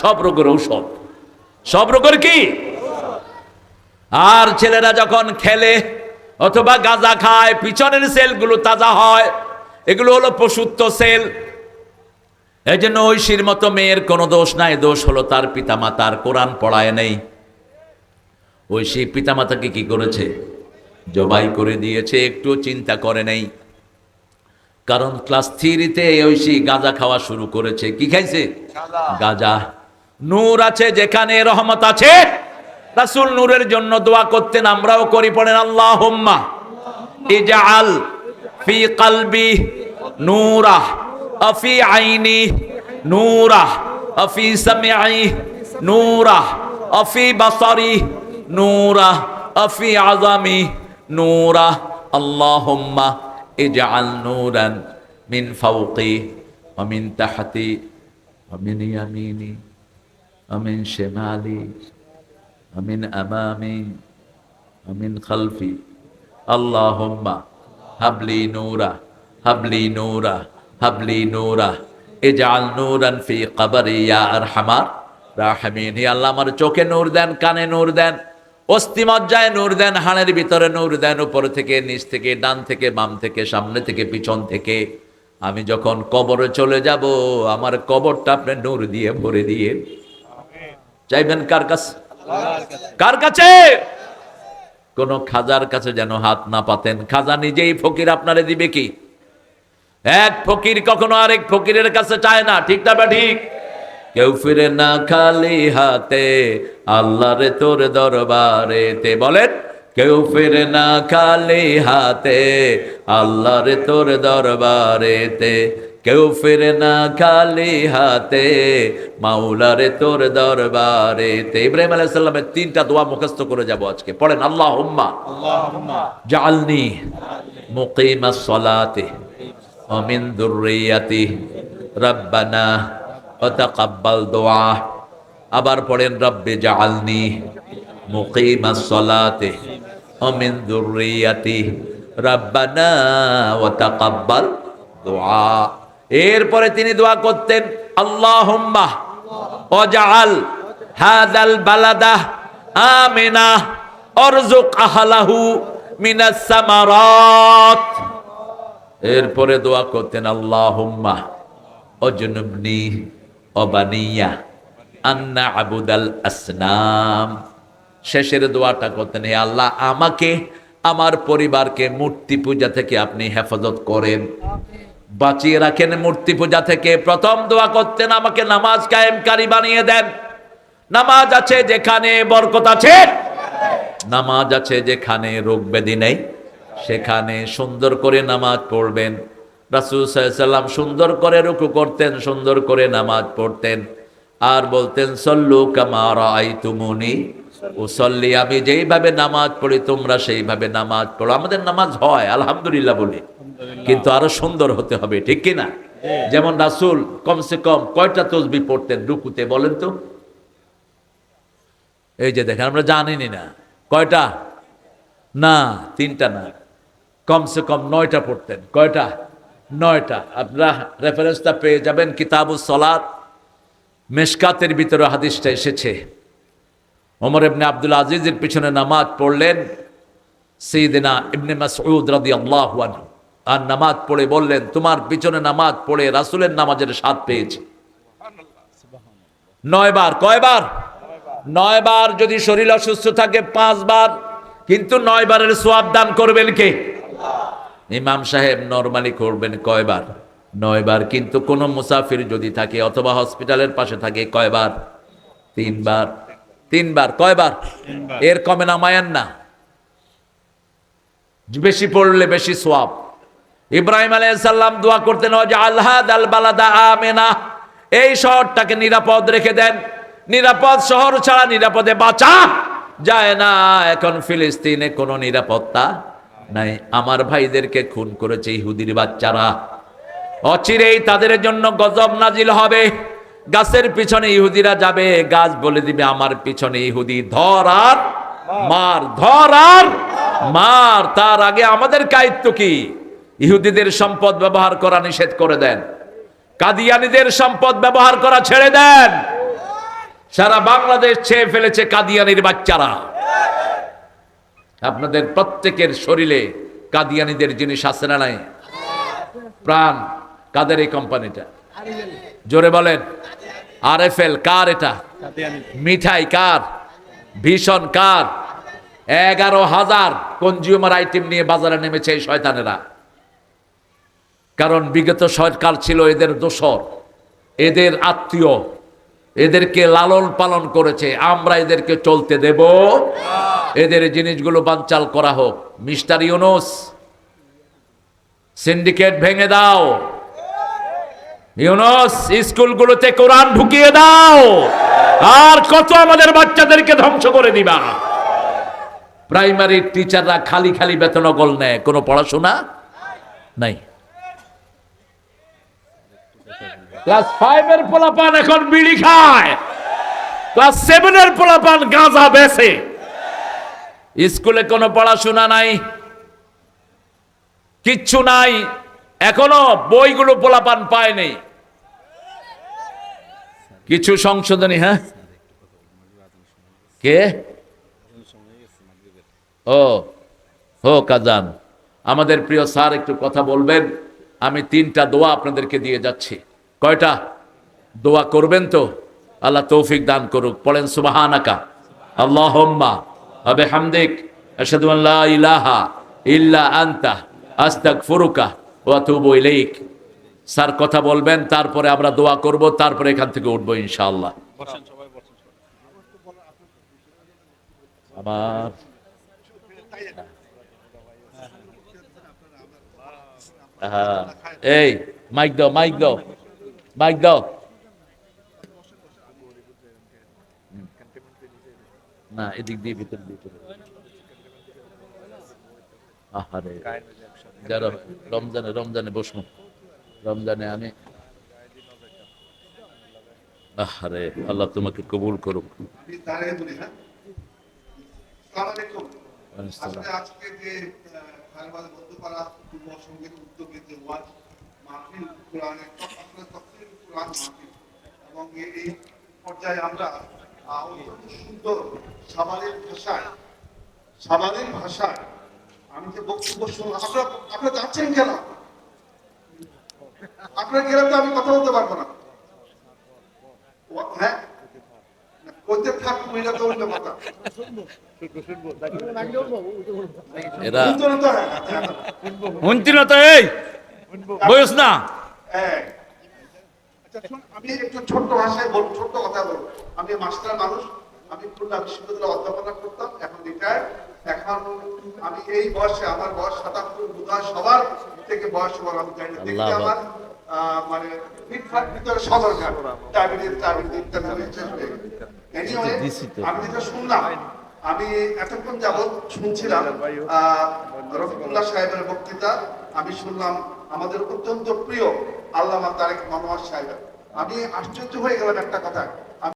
সব রোগের ঔষধ। সব রোগের কি? আর ছেলেরা যখন খেলে অথবা গাঁজা খায়, পিছনের সেলগুলো তাজা হয়, এগুলো হলো পশুত্ব সেল। এই জন্য ঐশীর মতো মেয়ের কোনো দোষ নাই, দোষ হলো তার পিতামাতার কোরআন পড়ায় নেই। ঐশী পিতামাতাকে কি করেছে? জবাই করে দিয়েছে একটু চিন্তা করে নেই। কারণ ক্লাস থ্রিতে ঐশী গাঁজা খাওয়া শুরু করেছে। কি খাইছে? গাঁজা। নূর আছে যেখানে রহমত আছে। রাসূল নূরের জন্য দোয়া করতেন আমরাও করি পড়েন আল্লাহুম্মা ইজআল ফি কলবি নূরা আফি আইনি নূরা আফি সামিআই নূরা আফি বাসারি নূরা আফি আযামি নূরা। আল্লাহুম্মা ইজআল নূরান মিন ফাওকি ওয়া মিন তাহতি ওয়া মিন ইয়ামিনি ওয়া মিন শিমালি ومن أمامي ومن خلفي اللهم هب لي نورا هب لي نورا هب لي نورا اجعل نورا في قبري يا أرحم রাহমিন হে আল্লাহ আমার চোখে নূর দেন কানে নূর দেন অস্থি মজ্জায় নূর দেন, হাড়ের ভিতরে নূর দেন, উপর থেকে, নিচ থেকে, ডান থেকে, বাম থেকে, সামনে থেকে, পিছন থেকে। আমি যখন কবরে চলে যাব, আমার কবরটা আপনি নূর দিয়ে ভরে দিয়ে চাইবেন কার কাছে? কার কাছে? কোন খাজার কাছে যেন হাত না পাতেন। খাজা নিজেই ফকির, আপনারে দিবে কি? এক ফকির কখনো আরেক ফকিরের কাছে চায় না, ঠিক না বা ঠিক? কেউ ফিরে না খালি হাতে আল্লাহ রে তোর দরবারে তে বলেন কেউ ফিরে না খালি হাতে আল্লাহ রে তোর দরবারে তে কেউ ফিরে না খালি হাতে মাওলারে তোর দরবারে তে ইব্রাহিম আলাইহিস সালামের তিনটা দোয়া মুখস্থ করে যাব আজকে। পড়েন আল্লাহ হুম্মা জাআলনি মুকিমাস সালাতি ওয়া মিন যুররিয়াতি রব্বানা ওয়া তাকাব্বাল দুআ। আবার পড়েন, রব্বে জালনি মুকিমাস সালাতি ওয়া মিন রব্বানা ওয়া তাকাব্বাল দোয়া এরপরে তিনি দোয়া করতেন, আল্লাহুম্মা ওয়াজআল হাযাল বালাদা আমিনা অরজুক আহলাহু মিনাস সামারাত। এরপরে দোয়া করতেন, আল্লাহুম্মা অজনুবনি অবানিয়া আন্না আবুদাল আসনাম। শেষের দোয়াটা করতেন, হে আল্লাহ, আমাকে, আমার পরিবারকে মূর্তি পূজা থেকে আপনি হেফাজত করেন। বাঁচিয়ে রাখেন মূর্তি পূজা থেকে। প্রথম দোয়া করতেন, আমাকে নামাজ কায়েমকারী বানিয়ে দেন। নামাজ আছে যেখানে বরকত আছে, নামাজ আছে যেখানে রোগ ব্যাধি নেই, সেখানে সুন্দর করে নামাজ পড়বেন। রাসুল সাল্লাম সুন্দর করে রুকু করতেন, সুন্দর করে নামাজ পড়তেন। আর বলতেন সল্লু কামার আই তুমুনি ও সল্লি আমি যেইভাবে নামাজ পড়ি তোমরা সেইভাবে নামাজ পড়ো। আমাদের নামাজ হয় আলহামদুলিল্লাহ বলি। কিন্তু আরও সুন্দর হতে হবে ঠিক কি না যেমন রাসুল কমসে কম কয়টা তসবি পড়তেন রুকুতে বলেন তো? এই যে দেখেন আমরা জানিনি না। কয়টা? না তিনটা না। কমসে কম নয়টা পড়তেন। কয়টা? নয়টা। আপনারা রেফারেন্সটা পেয়ে যাবেন কিতাবুস সলাত। মেশকাতের ভিতরে হাদিসটা এসেছে। ওমর ইবনে আব্দুল আজিজের পিছনে নামাজ পড়লেন সেইদিনা ইবনে মাসউদ রাদিয়াল্লাহু আনহু। আর নামাজ পড়ে বললেন তোমার পিছনে নামাজ পড়ে রাসূলের নামাজের স্বাদ পেয়েছি। নয়বার কয়বার? নয়বার যদি শরীর অসুস্থ থাকে পাঁচবার। কিন্তু নয়বারের সোয়াব দান করবেন কে? ইমাম সাহেব নরমালি করবেন কয়বার? নয়বার কিন্তু কোন মুসাফির যদি থাকে অথবা হসপিটালের পাশে থাকে কয়বার? তিনবার। তিনবার। কয়বার? এর কমে নামায়ান না। বেশি পড়লে বেশি সোয়াব। ইব্রাহিম আলাইসাল্লাম দোয়া করতেন যে আল বালাদা আমেনা। এই শহরটাকে নিরাপদ রেখে দেন। নিরাপদ শহর ছাড়া নিরাপদে বাঁচা যায় না। এখন ফিলিস্তিনে কোনো নিরাপত্তা নাই। আমার ভাইদেরকে খুন করেছে ইহুদির বাচ্চারা। অচিরেই তাদের জন্য গজব নাজিল হবে। গাছের পিছনে ইহুদিরা যাবে, গাছ বলে দিবে, আমার পিছনে ইহুদি, ধর আর মার, ধর আর মার। তার আগে আমাদের কায়িত্ব কি? ইহুদিদের সম্পদ ব্যবহার করা নিষেধ করে দেন। কাদিয়ানিদের সম্পদ ব্যবহার করা ছেড়ে দেন। সারা বাংলাদেশ ছেয়ে ফেলেছে কাদিয়ানির বাচ্চারা। আপনাদের প্রত্যেকের শরীরে কাদিয়ানিদের জিনিস আছে না নাই? প্রাণ। কাদের এই কোম্পানিটা? জোরে বলেন। আর এফ এল কার এটা? মিঠাই কার? ভীষণ কার? এগারো হাজার কনজিউমার আইটেম নিয়ে বাজারে নেমেছে এই শয়তানেরা। কারণ বিগত সরকার ছিল এদের দোসর এদের আত্মীয়, এদেরকে লালন পালন করেছে। আমরা এদেরকে চলতে দেব। এদের জিনিসগুলো বানচাল করা হোক। মিস্টার ইউনুস, সিন্ডিকেট ভেঙে দাও। ইউনুস, স্কুলগুলোতে কোরআন ঢুকিয়ে দাও। আর কত আমাদের বাচ্চাদেরকে ধ্বংস করে দিবা। প্রাইমারি টিচাররা খালি খালি বেতনগল নেয়। কোনো পড়াশোনা নাই। ক্লাস ফাইভের পোলাপান এখন বিড়ি খায়। ক্লাস সেভেনের পোলাপান গাঁজা বেছে। স্কুলে কোনো পড়াশোনা নাই। কিচ্ছু নাই। এখনও বইগুলো পোলাপান পায়নি। কিছু সংশোধনী হ্যাঁ? কে? ও হো কাজান, আমাদের প্রিয় স্যার একটু কথা বলবেন। আমি তিনটা দোয়া আপনাদেরকে দিয়ে যাচ্ছি। কয়টা? দোয়া করবেন তো? আল্লাহ তৌফিক দান করুক। পড়েন সুবাহানাকা। আল্লাহ আবে হামদিক আশহাদু আন লা ইলাহা ইল্লা আনতা, আস্তাগফিরুকা ওয়া আতুবু ইলাইক। স্যার কথা বলবেন তারপরে আমরা দোয়া করব তারপরে এখান থেকে উঠবো ইনশাআল্লাহ। হ্যাঁ এই মাইক দাও মাইক দাও মাইক দাও। না এদিক দিয়ে ভিতর দিয়ে আহারে রমজানে রমজানে বসুন। রমজানে আমি। আহারে, আল্লাহ তোমাকে কবুল করুক। এবং এই পর্যায়ে আমরা সুন্দর ভাষায় ভাষায় আমি যে বক্তব্য শুনলাম, আপনারা আপনারা যাচ্ছেন কেন? আপনারা গেলে তো আমি কথা বলতে পারব না। হ্যাঁ? হ্যাঁ, হ্যাঁ, বয়স হ্যাঁ। আচ্ছা, আমি একটু ছোট্ট ভাষায় বলব ছোট্ট কথা বলব। আমি মাস্টার মানুষ। আমি খুলনা বিশ্ববিদ্যালয়ে অধ্যাপনা করতাম। এখন রিটায়ার এখন আমি এই বয়সে আমার বয়স সাতাত্তর সবার থেকে বয়স সবার আমি জানি দেখতে আমার মানে ফিটফাট ভিতরে সদরকার ডায়াবেটিস ডায়াবেটিস ইত্যাদি হয়েছে Anyway, আমি যেটা শুনলাম আমি এতক্ষণ যাবৎ শুনছিলাম আহ, রফিকুল্লাহ সাহেবের বক্তৃতা আমি শুনলাম আমাদের অত্যন্ত প্রিয় আল্লামা তারেক মনোয়ার সাহেবের আমি আশ্চর্য হয়ে গেলাম একটা কথা